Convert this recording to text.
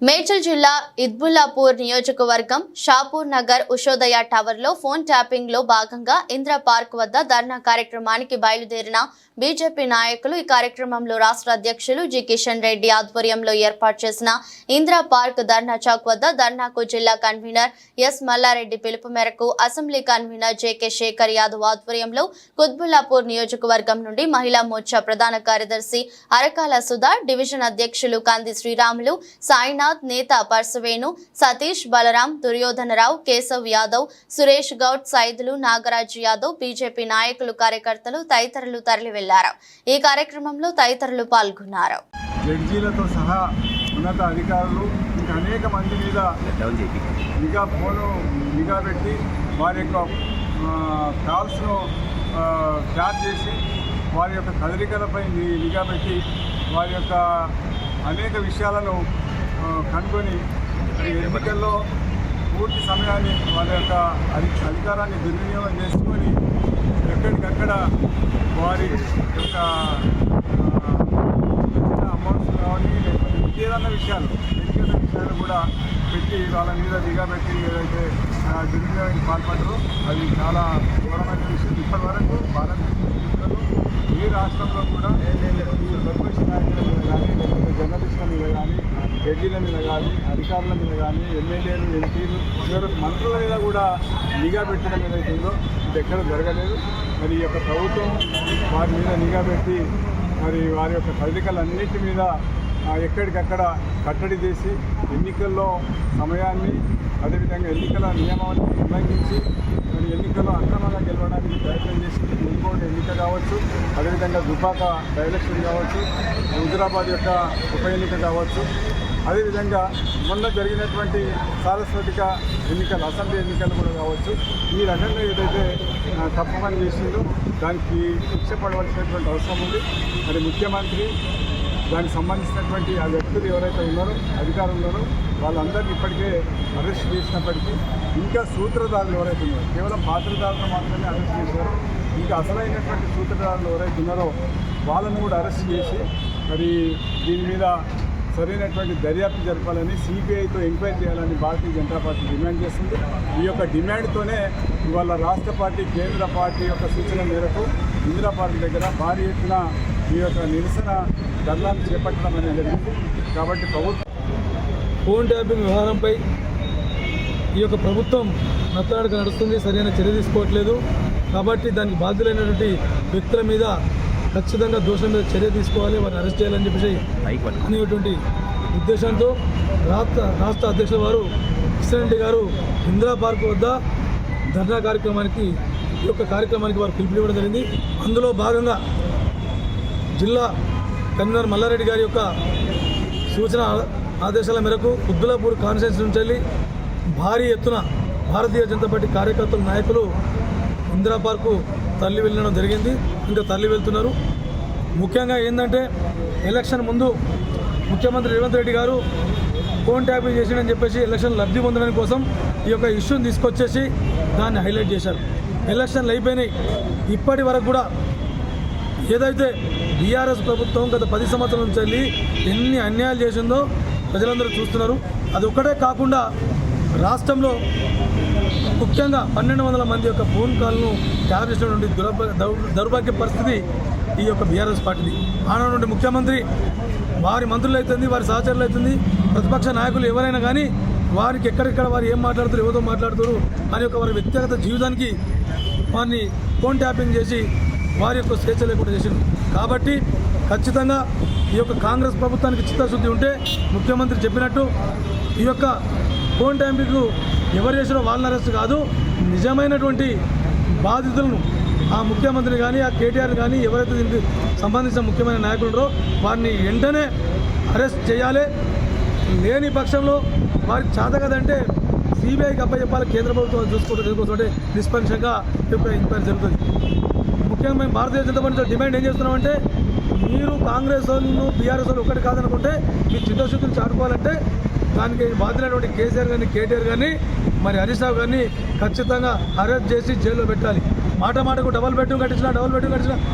మేడ్చల్ జిల్లా ఇద్బుల్లాపూర్ నియోజకవర్గం షాపూర్ నగర్ ఉషోదయ టవర్లో ఫోన్ ట్యాపింగ్లో భాగంగా ఇంద్ర పార్క్ వద్ద ధర్నా కార్యక్రమానికి బయలుదేరిన బీజేపీ నాయకులు ఈ కార్యక్రమంలో రాష్ట్ర అధ్యక్షులు జి కిషన్ రెడ్డి ఆధ్వర్యంలో ఏర్పాటు చేసిన ఇంద్ర పార్క్ ధర్నా చౌక్ వద్ద ధర్నాకు జిల్లా కన్వీనర్ ఎస్ మల్లారెడ్డి పిలుపు మేరకు assembly convener J K Shekhar Yadav ఆధ్వర్యంలో కుత్బుల్లాపూర్ నియోజకవర్గం నుండి మహిళా మోర్చా ప్రధాన కార్యదర్శి అరకాల సుధా డివిజన్ అధ్యక్షులు కంది శ్రీరాములు సాయినాథ్ నేత పర్సవేణు సతీష్ బలరాం దుర్యోధనరావు కేశవ్ యాదవ్ సురేష్ గౌడ్ సైదులు నాగరాజ్ యాదవ్ బీజేపీ నాయకులు కార్యకర్తలు తదితరులు తరలి వెళ్ళారు ఈ కార్యక్రమంలో తదితరులు పాల్గొన్నారు. జడ్జీలతో సహా ఉన్నత అధికారులు ఇంకా అనేక మంది మీద నిఘా ఫోను నిఘా పెట్టి వారి యొక్క కాల్స్ను ట్యాప్ చేసి వారి యొక్క కదలికలపై నిఘా పెట్టి వారి యొక్క అనేక విషయాలను కనుగొని ఎన్నికల్లో పూర్తి సమయాన్ని వాళ్ళ యొక్క అధి అధికారాన్ని దుర్వినియోగం చేసుకొని ఎక్కడికక్కడ వారి యొక్క అమౌంట్స్ కానీ లేకపోతే ఏదైనా విషయాలు వ్యక్తిగత విషయాలు కూడా పెట్టి వాళ్ళ మీద దిగా పెట్టి ఏదైతే దుర్వినియోగానికి పాల్పడరో అది చాలా ఘోరమైన విషయం. ఇప్పటి వరకు భారతదేశంలో ఏ రాష్ట్రంలో కూడా ఈ ప్రతిపక్ష నాయకుల మీద కానీ లేకపోతే జర్నలిస్టుల మీద కానీ జడ్జీల మీద కానీ అధికారుల మీద కానీ ఎమ్మెల్యేలు ఎంపీలు మంత్రుల మీద కూడా నిఘా పెట్టడం ఏదైతుందో ఇది ఎక్కడ జరగలేదు. మరి ఈ యొక్క ప్రభుత్వం వారి మీద నిఘా పెట్టి మరి వారి యొక్క కదలికలన్నిటి మీద ఎక్కడికక్కడ కట్టడి చేసి ఎన్నికల్లో సమయాన్ని అదేవిధంగా ఎన్నికల నియమాన్ని ఉల్లంఘించి మరి ఎన్నికల్లో అక్రమంగా గెలవడానికి ప్రయత్నం చేసింది ఇంకోటి ఎన్నిక కావచ్చు అదేవిధంగా దుబాక డైలక్షన్ కావచ్చు హైదరాబాద్ యొక్క ఉప ఎన్నిక కావచ్చు అదేవిధంగా మొన్న జరిగినటువంటి సారస్వతిక ఎన్నికలు అసెంబ్లీ ఎన్నికలు కూడా కావచ్చు. ఈ రకంగా ఏదైతే తప్పమని తప్పు పని చేసిందో దానికి శిక్ష పడవలసినటువంటి అవసరం ఉంది. మరి ముఖ్యమంత్రి దానికి సంబంధించినటువంటి ఆ వ్యక్తులు ఎవరైతే ఉన్నారో అధికారులు వాళ్ళందరినీ ఇప్పటికే అరెస్ట్ చేసినప్పటికీ ఇంకా సూత్రధారులు ఎవరైతే ఉన్నారో కేవలం పాత్రధారులు మాత్రమే అరెస్ట్ చేశారు. ఇంకా అసలైనటువంటి సూత్రధారులు ఎవరైతే ఉన్నారో వాళ్ళను కూడా అరెస్ట్ చేసి మరి దీని మీద సరైనటువంటి దర్యాప్తు జరపాలని సిబిఐతో ఎంక్వైరీ చేయాలని భారతీయ జనతా పార్టీ డిమాండ్ చేస్తుంది. ఈ యొక్క డిమాండ్తోనే ఇవాళ రాష్ట్ర పార్టీ కేంద్ర పార్టీ యొక్క సూచన మేరకు ఇందిరా పార్టీ దగ్గర భారీ ఎత్తున ఈ యొక్క నిరసన ధర్నాన్ని చేపట్టడం అనేది జరిగింది. కాబట్టి ప్రభుత్వం ఫోన్ ట్యాపింగ్ వ్యవహారంపై ఈ యొక్క ప్రభుత్వం నత్తనాడుగా నడుస్తుంది. సరైన చర్య తీసుకోవట్లేదు. కాబట్టి దానికి బాధ్యులైనటువంటి వ్యక్తుల మీద ఖచ్చితంగా దోషం మీద చర్య తీసుకోవాలి వారిని అరెస్ట్ చేయాలని చెప్పేసి అనేటువంటి ఉద్దేశంతో రాష్ట్ర రాష్ట్ర అధ్యక్షుల వారు కిషన్ రెడ్డి గారు ఇందిరా పార్క్ వద్ద ధర్నా కార్యక్రమానికి ఈ యొక్క కార్యక్రమానికి వారు పిలుపునివ్వడం జరిగింది. అందులో భాగంగా జిల్లా కన్వీనర్ మల్లారెడ్డి గారి యొక్క సూచన ఆదేశాల మేరకు ఉద్దులాపూర్ కాన్స్టిట్యూన్సీ నుంచి వెళ్ళి భారీ ఎత్తున భారతీయ జనతా పార్టీ కార్యకర్తలు నాయకులు ఇందిరా పార్కు తరలి వెళ్ళడం జరిగింది. ఇంకా తరలి వెళ్తున్నారు. ముఖ్యంగా ఏంటంటే ఎలక్షన్ ముందు ముఖ్యమంత్రి రేవంత్ రెడ్డి గారు ఫోన్ ట్యాపింగ్ చేసిండని చెప్పేసి ఎలక్షన్ లబ్ధి పొందడం కోసం ఈ యొక్క ఇష్యూని తీసుకొచ్చేసి దాన్ని హైలైట్ చేశారు. ఎలక్షన్లు అయిపోయినాయి. ఇప్పటి వరకు కూడా ఏదైతే బీఆర్ఎస్ ప్రభుత్వం గత పది సంవత్సరాల నుంచి వెళ్ళి ఎన్ని అన్యాయాలు చేసిందో ప్రజలందరూ చూస్తున్నారు. అది ఒక్కటే కాకుండా రాష్ట్రంలో ముఖ్యంగా పన్నెండు వందల మంది యొక్క ఫోన్ కాల్ను ట్యాప్ చేసినటువంటి దురభ దౌ- దౌర్భాగ్య పరిస్థితి ఈ యొక్క బీఆర్ఎస్ పార్టీది. ఆనాడు ముఖ్యమంత్రి వారి మంత్రులు అవుతుంది వారి సహచరులు అవుతుంది ప్రతిపక్ష నాయకులు ఎవరైనా కానీ వారికి ఎక్కడెక్కడ వారు ఏం మాట్లాడుతారు ఎవరితో మాట్లాడుతారు అని యొక్క వారి వ్యక్తిగత జీవితానికి వారిని ఫోన్ ట్యాపింగ్ చేసి వారి యొక్క స్వేచ్ఛ లేకుండా చేసింది కాబట్టి ఖచ్చితంగా ఈ యొక్క కాంగ్రెస్ ప్రభుత్వానికి చిత్తశుద్ధి ఉంటే ముఖ్యమంత్రి చెప్పినట్టు ఈ యొక్క ఫోన్ ట్యాపింగ్ ఎవరు చేసినా వాళ్ళని అరెస్ట్ కాదు. నిజమైనటువంటి బాధితులను ఆ ముఖ్యమంత్రిని కానీ ఆ కేటీఆర్ కానీ ఎవరైతే దీనికి సంబంధించిన ముఖ్యమైన నాయకులు ఉన్నారో వారిని వెంటనే అరెస్ట్ చేయాలి. లేని పక్షంలో వారికి చేతగదంటే సిబిఐకి అప్పచెప్పాలి కేంద్ర ప్రభుత్వం చూసుకుంటే చూసుకుంటే నిష్పక్షంగా ఎంక్వైరీ జరుగుతుంది. ముఖ్యంగా మేము భారతీయ జనతా పార్టీ డిమాండ్ ఏం చేస్తున్నామంటే మీరు కాంగ్రెస్ వాళ్ళు బీఆర్ఎస్ వాళ్ళు ఒక్కటి కాదనుకుంటే మీ చిత్తశుద్ధిని చాటుకోవాలంటే దానికి బాధ్యులైనటువంటి కేసీఆర్ కానీ కేటీఆర్ కానీ మరి హరీష్ రావు గారిని ఖచ్చితంగా అరెస్ట్ చేసి జైల్లో పెట్టాలి. మాట మాటకు డబల్ బెడ్రూమ్ కట్టించిన డబల్ బెడ్రూమ్ కట్టించిన